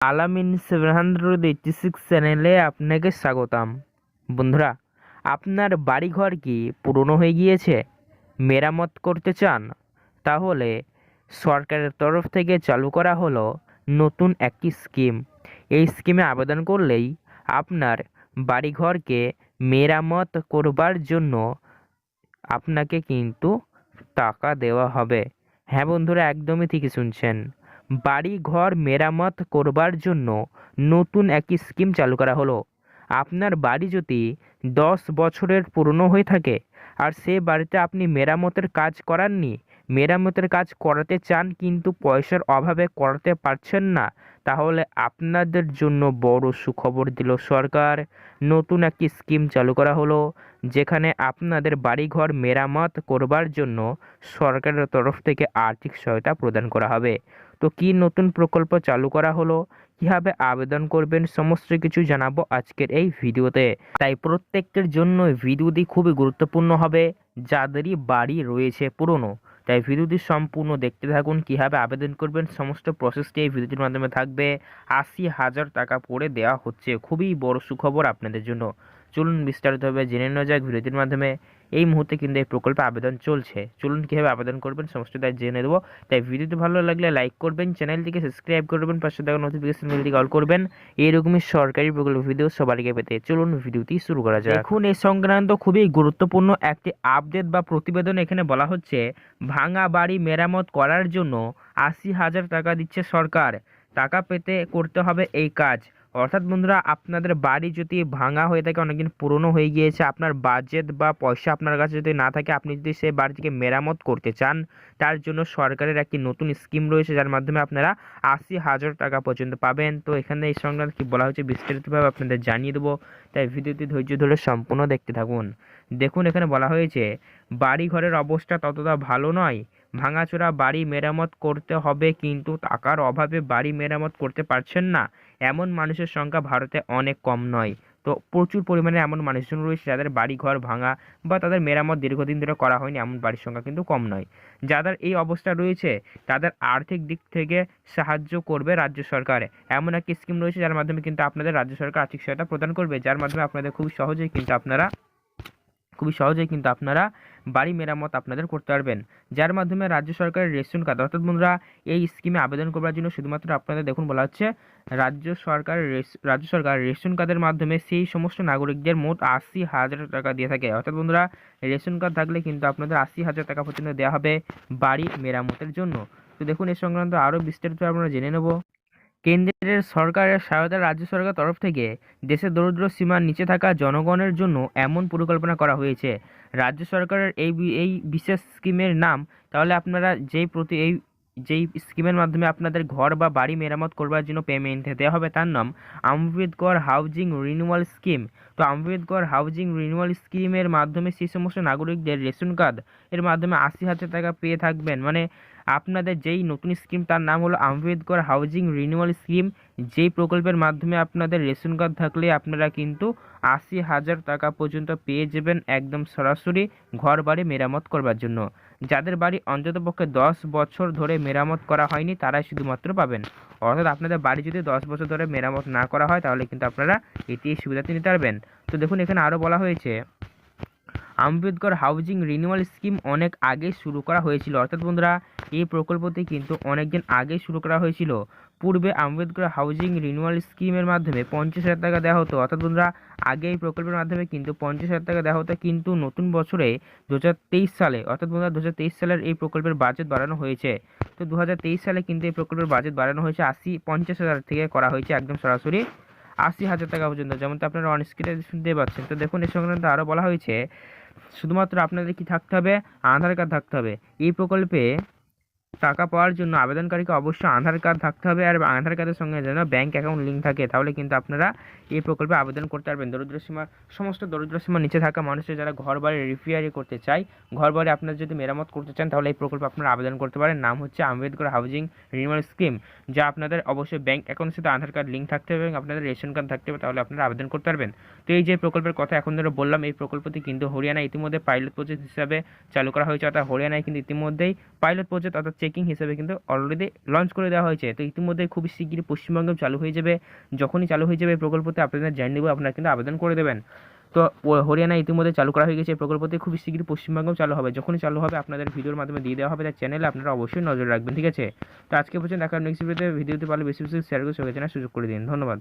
আলামিন seven hundred eighty six চ্যানেলে আপনাকে স্বাগতম। বন্ধুরা, আপনার বাড়িঘর কি পুরনো হয়ে গিয়েছে? মেরামত করতে চান? তাহলে সরকারের তরফ থেকে চালু করা হলো নতুন একটি স্কিম। এই স্কিমে আবেদন করলেই আপনার বাড়িঘরকে মেরামত করবার জন্য আপনাকে কিন্তু টাকা দেওয়া হবে। হ্যাঁ বন্ধুরা, একদমই ঠিকই শুনছেন। বাড়ি ঘর মেরামত করবার জন্য নতুন একটি স্কিম চালু করা হলো। আপনার বাড়ি যদি দশ বছরের পুরনো হয়ে থাকে আর সে বাড়িতে আপনি মেরামতের কাজ করাননি, মেরামতের কাজ করাতে চান কিন্তু পয়সার অভাবে করাতে পারছেন না, তাহলে আপনাদের জন্য বড় সুখবর দিল সরকার। নতুন একটি স্কিম চালু করা হলো, যেখানে আপনাদের বাড়িঘর মেরামত করবার জন্য সরকারের তরফ থেকে আর্থিক সহায়তা প্রদান করা হবে। তো কী নতুন প্রকল্প চালু করা হলো? কীভাবে আবেদন করবেন? সমস্ত কিছু জানাব আজকের এই ভিডিওতে। তাই প্রত্যেকের জন্য ভিডিওটি খুবই গুরুত্বপূর্ণ হবে। যাদেরই বাড়ি রয়েছে পুরনো। তাই ভিডিওটি সম্পূর্ণ দেখতে থাকুন, কীভাবে আবেদন করবেন, সমস্ত প্রসেসটি এই ভিডিওটির মাধ্যমে থাকবে। আশি হাজার টাকা পড়ে দেওয়া হচ্ছে। খুবই বড় সুখবর আপনাদের জন্য। চলুন বিস্তারিতভাবে জেনে নেওয়া যাক ভিডিওটির মাধ্যমে। এই মুহূর্তে কিন্তু এই প্রকল্পে আবেদন চলছে। চলুন কীভাবে আবেদন করবেন সমস্ত তাই জেনে দেবো তাই ভিডিওটি ভালো লাগলে লাইক করবেন, চ্যানেলটিকে সাবস্ক্রাইব করবেন, পাশে থাকা নোটিফিকেশন বেলটিকে অল করবেন। এইরকমই সরকারি প্রকল্প ভিডিও সবার আগে পেতে। চলুন ভিডিওটি শুরু করা যাক। এখন এই সংক্রান্ত খুবই গুরুত্বপূর্ণ একটি আপডেট বা প্রতিবেদন এখানে বলা হচ্ছে, ভাঙা বাড়ি মেরামত করার জন্য আশি হাজার টাকা দিচ্ছে সরকার। টাকা পেতে করতে হবে এই কাজ। অর্থাৎ বন্ধুরা, আপনাদের বাড়ি যদি ভাঙা হয়ে থাকে, অনেকদিন পুরনো হয়ে গিয়েছে, আপনার বাজেট বা পয়সা আপনার কাছে যদি না থাকে, আপনি যদি সেই বাড়িটিকে মেরামত করতে চান, তার জন্য সরকারের একটি নতুন স্কিম রয়েছে, যার মাধ্যমে আপনারা আশি হাজার টাকা পর্যন্ত পাবেন। তো এখানে এই সংক্রান্ত কী বলা হচ্ছে বিস্তারিতভাবে আপনাদের জানিয়ে দেবো। তাই ভিডিওটি ধৈর্য ধরে সম্পূর্ণ দেখতে থাকুন। দেখুন, এখানে বলা হয়েছে বাড়ি ঘরের অবস্থা ততটা ভালো নয় ভাঙাচোরা বাড়ি মেরামত করতে হবে কিন্তু টাকার অভাবে বাড়ি মেরামত করতে পারছেন না। এমন মানুষের সংখ্যা ভারতে অনেক কম নয়। তো প্রচুর পরিমাণে এমন মানুষজন রয়েছে যাদের বাড়ি ঘর ভাঙা বা তাদের মেরামত দীর্ঘদিন ধরে করা হয়নি এমন বাড়ির সংখ্যা কিন্তু কম নয়। যাদের এই অবস্থা রয়েছে, তাদের আর্থিক দিক থেকে সাহায্য করবে রাজ্য সরকার। এমন একটি স্কিম রয়েছে যার মাধ্যমে কিন্তু আপনাদের রাজ্য সরকার আর্থিক সহায়তা প্রদান করবে, যার মাধ্যমে আপনাদের খুব সহজেই কিন্তু আপনারা খুবই সহজেই কিন্তু আপনারা বাড়ি মেরামত আপনাদের করতে পারবেন। যার মাধ্যমে রাজ্য সরকারের রেশন কার্ড, অর্থাৎ বন্ধুরা, এই স্কিমে আবেদন করার জন্য শুধুমাত্র আপনাদের দেখুন বলা হচ্ছে, রাজ্য সরকার রাজ্য সরকার রেশন কার্ডের মাধ্যমে সেই সমস্ত নাগরিকদের মোট আশি হাজার টাকা দিয়ে থাকে। অর্থাৎ বন্ধুরা, রেশন কার্ড থাকলে কিন্তু আপনাদের আশি হাজার টাকা পর্যন্ত দেওয়া হবে বাড়ি মেরামতের জন্য। তো দেখুন, এ সংক্রান্ত আরও বিস্তারিত আমরা জেনে নেব। কেন্দ্রের সরকারের সহায়তা রাজ্য সরকার তরফ থেকে দেশের দরিদ্র সীমার নিচে থাকা জনগণের জন্য এমন পরিকল্পনা করা হয়েছে। রাজ্য সরকারের এই এই বিশেষ স্কিমের নাম, তাহলে আপনারা যেই প্রতি এই যেই স্কিমের মাধ্যমে আপনাদের ঘর বা বাড়ি মেরামত করবার জন্য পেমেন্ট দেওয়া হবে তার নাম আম্বেদকর হাউজিং রিনিউয়াল স্কিম। তো আম্বেদকর হাউজিং রিনিউয়াল স্কিমের মাধ্যমে সেই সমস্ত নাগরিকদের রেশন কার্ড এর মাধ্যমে আশি হাজার টাকা পেয়ে থাকবেন। মানে আপনাদের যেই নতুন স্কিম, তার নাম হলো আম্বেদকর হাউজিং রিনিউয়াল স্কিম। যেই প্রকল্পের মাধ্যমে আপনাদের রেশন কার্ড থাকলে আপনারা কিন্তু আশি হাজার টাকা পর্যন্ত পেয়ে যাবেন একদম সরাসরি ঘর বাড়ি মেরামত করবার জন্য। যাদের বাড়ি অন্ততপক্ষে দশ বছর ধরে মেরামত করা হয়নি, তারাই শুধুমাত্র পাবেন। অর্থাৎ আপনাদের বাড়ি যদি দশ বছর ধরে মেরামত না করা হয়, তাহলে কিন্তু আপনারা এটি সুবিধাটি নিতে পারবেন। তো দেখুন, এখানে আরও বলা হয়েছে আম্বেদকর হাউজিং রিনিউয়াল স্কিম অনেক আগে শুরু করা হয়েছিল। অর্থাৎ বন্ধুরা, এই প্রকল্পটি কিন্তু অনেকদিন আগে শুরু করা হয়েছিল। পূর্বে আম্বেদকর হাউজিং রিনিউয়াল স্কিমের মাধ্যমে পঞ্চাশ হাজার টাকা দেওয়া হতো। অর্থাৎ বন্ধুরা, আগে এই প্রকল্পের মাধ্যমে কিন্তু পঞ্চাশ হাজার টাকা দেওয়া হতো। কিন্তু নতুন বছরে দু হাজার তেইশ সালে, অর্থাৎ বন্ধুরা দু হাজার তেইশ সালের এই প্রকল্পের বাজেট বাড়ানো হয়েছে। তো দু হাজার তেইশ সালে কিন্তু এই প্রকল্পের বাজেট বাড়ানো হয়েছে আশি পঞ্চাশ হাজার থেকে করা হয়েছে একদম সরাসরি আশি হাজার টাকা পর্যন্ত। যেমনটা আপনারা অন স্ক্রিনে শুনতে পাচ্ছেন। তো দেখুন এই সংক্রান্ত আরও বলা হয়েছে শুধুমাত্র আপনাদের কি থাকতে হবে? আধার কার্ড থাকতে হবে। এই প্রকল্পে টাকা পাওয়ার জন্য আবেদনকারীকে অবশ্যই আধার কার্ড থাকতে হবে আর আধার কার্ডের সঙ্গে যেন ব্যাংক অ্যাকাউন্ট লিঙ্ক থাকে, তাহলে কিন্তু আপনারা এই প্রকল্পে আবেদন করতে পারবেন। দরিদ্র সীমার সমস্ত দরিদ্র সীমার নিচে থাকা মানুষের যারা ঘর বাড়ি রিপেয়ারি করতে চায় ঘর বাড়ি আপনারা যদি মেরামত করতে চান, তাহলে এই প্রকল্পে আপনারা আবেদন করতে পারেন। নাম হচ্ছে আম্বেদকর হাউজিং রিনিউয়াল স্কিম, যা আপনাদের অবশ্যই ব্যাংক অ্যাকাউন্টের সাথে আধার কার্ড লিঙ্ক থাকতে হবে এবং আপনাদের রেশন কার্ড থাকতে হবে, তাহলে আপনারা আবেদন করতে পারবেন। তো এই যে প্রকল্পের কথা এখন ধরে বললাম, এই প্রকল্পটি কিন্তু হরিয়ানা ইতিমধ্যে পাইলট প্রজেক্ট হিসাবে চালু করা হয়েছে। অর্থাৎ হরিয়ানায় কিন্তু ইতিমধ্যেই পাইলট প্রজেক্ট অর্থাৎ চেকিং হিসেবে কিন্তু অলরেডি লঞ্চ করে দেওয়া হয়েছে। তো ইতিমধ্যে খুব শিগগিরই পশ্চিমবঙ্গেও চালু হয়ে যাবে। যখনই চালু হয়ে যাবে এই প্রকল্পতে আপনাদের জানিয়ে দেবো, আপনারা কিন্তু আবেদন করে দেবেন। তো হরিয়ানা ইতিমধ্যে চালু করা হয়ে গেছে। এই প্রকল্পতে খুব শিগগিরই পশ্চিমবঙ্গেও চালু হবে। যখনই চালু হবে, আপনাদের ভিডিওর মাধ্যমে দিয়ে দেওয়া হবে। তার চ্যানেলে আপনারা অবশ্যই নজর রাখবেন, ঠিক আছে? তো আজকে পর্যন্ত দেখা নেক্সট ভিডিওতে ভিডিওতে পারলে বেশি বেশি শেয়ার করে সবাইকে জানার সুযোগ করে দিন। ধন্যবাদ।